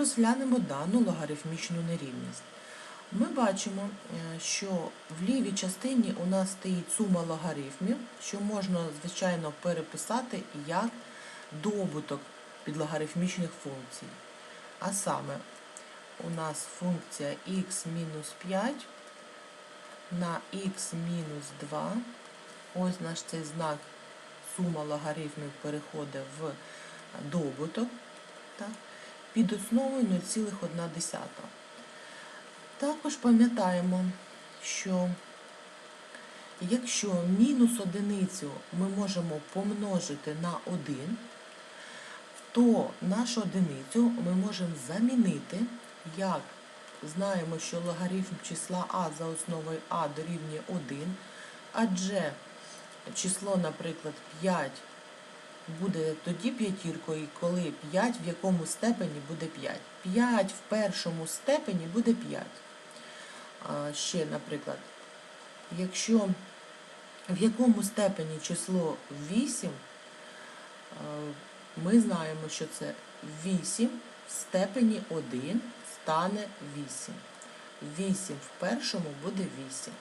розглянемо дану логарифмічну нерівність. Ми бачимо, е, що в лівій частині у нас стоїть сума логарифмів, що можна, звичайно, переписати як добуток підлогарифмічних функцій. А саме, у нас функція х-5 на х-2. Ось наш цей знак сума логарифмів переходить в добуток так, під основою 0,1. Також пам'ятаємо, що якщо мінус одиницю ми можемо помножити на 1, то нашу одиницю ми можемо замінити, як знаємо, що логарифм числа а за основою а дорівнює 1, адже число, наприклад, 5 буде тоді п'ятіркою, коли 5 в якому степені буде 5. 5 в першому степені буде 5. А ще, наприклад, якщо в якому степені число 8, ми знаємо, що це 8 в степені 1 стане 8. 8 в першому буде 8.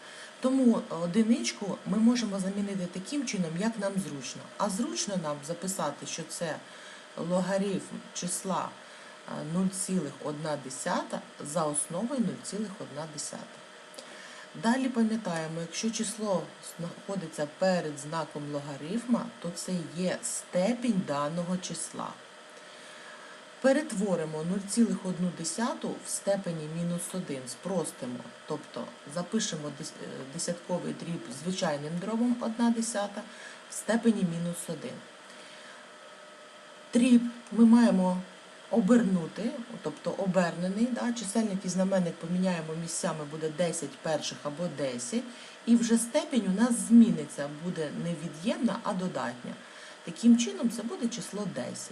Тому одиничку ми можемо замінити таким чином, як нам зручно. А зручно нам записати, що це логарифм числа 0,1 за основою 0,1. Далі пам'ятаємо, якщо число знаходиться перед знаком логарифма, то це є степінь даного числа. Перетворимо 0,1 в степені мінус 1, спростимо, тобто запишемо десятковий дріб звичайним дробом 1 десята в степені мінус 1. Дріб ми маємо обернути, тобто обернений, да, чисельник і знаменник поміняємо місцями, буде 10 перших або 10, і вже степень у нас зміниться, буде не від'ємна, а додатня. Таким чином це буде число 10.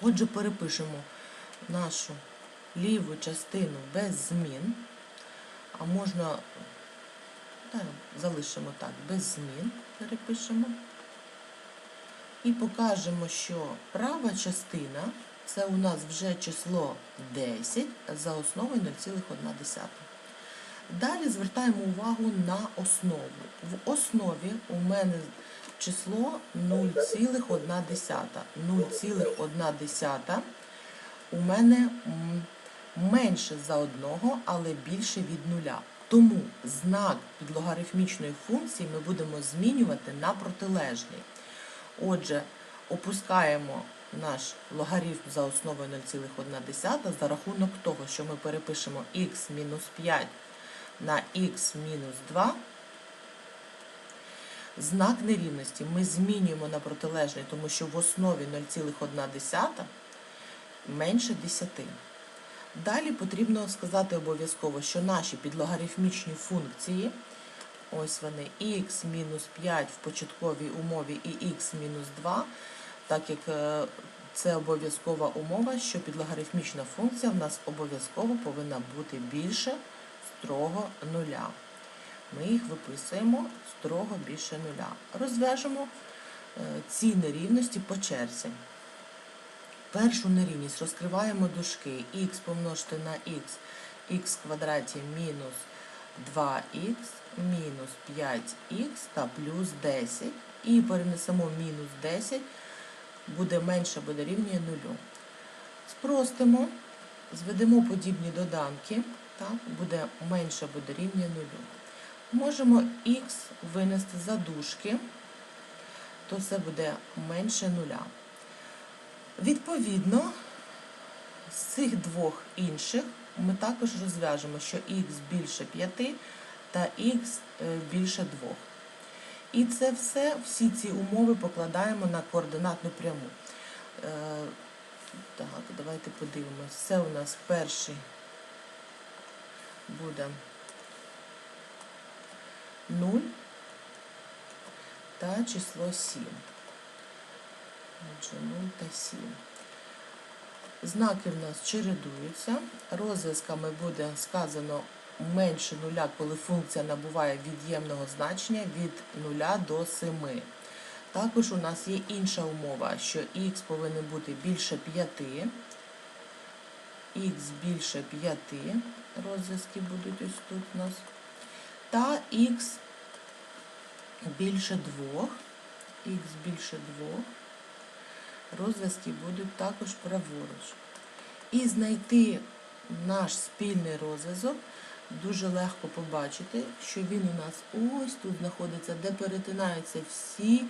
Отже, перепишемо нашу ліву частину без змін, а можна, так, залишимо так, без змін, перепишемо. І покажемо, що права частина це у нас вже число 10 за основою 0,1. Далі звертаємо увагу на основу. В основі у мене число 0,1. 0,1 у мене менше за одного, але більше від нуля. Тому знак підлогарифмічної функції ми будемо змінювати на протилежний. Отже, опускаємо наш логарифм за основою 0,1 за рахунок того, що ми перепишемо х мінус 5 на х мінус 2. Знак нерівності ми змінюємо на протилежний, тому що в основі 0,1 менше 10. Далі потрібно сказати обов'язково, що наші підлогарифмічні функції, ось вони х мінус 5 в початковій умові і х мінус 2, так як е, це обов'язкова умова, що підлогарифмічна функція в нас обов'язково повинна бути більше строго нуля. Ми їх виписуємо строго більше нуля. Розв'яжемо е, ці нерівності по черзі. Першу нерівність розкриваємо дужки х помножити на х, х квадраті мінус 2х, мінус 5х та плюс 10. І перенесемо мінус 10, буде менше, буде рівнює нулю. Спростимо, зведемо подібні доданки, так, буде менше, буде рівнює нулю. Можемо х винести за дужки, то це буде менше нуля. Відповідно, з цих двох інших ми також розв'яжемо, що х більше 5 та х більше 2. І це все, всі ці умови покладаємо на координатну пряму. Е, так, давайте подивимось. Це у нас перший буде 0 та число 7. Отже, 0 та 7. Знаки в нас чередуються. Розв'язками буде сказано менше нуля, коли функція набуває від'ємного значення від 0 до 7. Також у нас є інша умова, що х повинен бути більше 5 х більше 5, розв'язки будуть ось тут у нас, та х більше 2, х більше 2, розв'язки будуть також праворуч. І знайти наш спільний розв'язок дуже легко побачити, що він у нас ось тут знаходиться, де перетинаються всі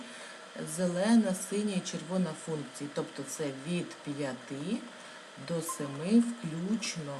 зелена, синя і червона функції. Тобто це від 5 до 7 включно.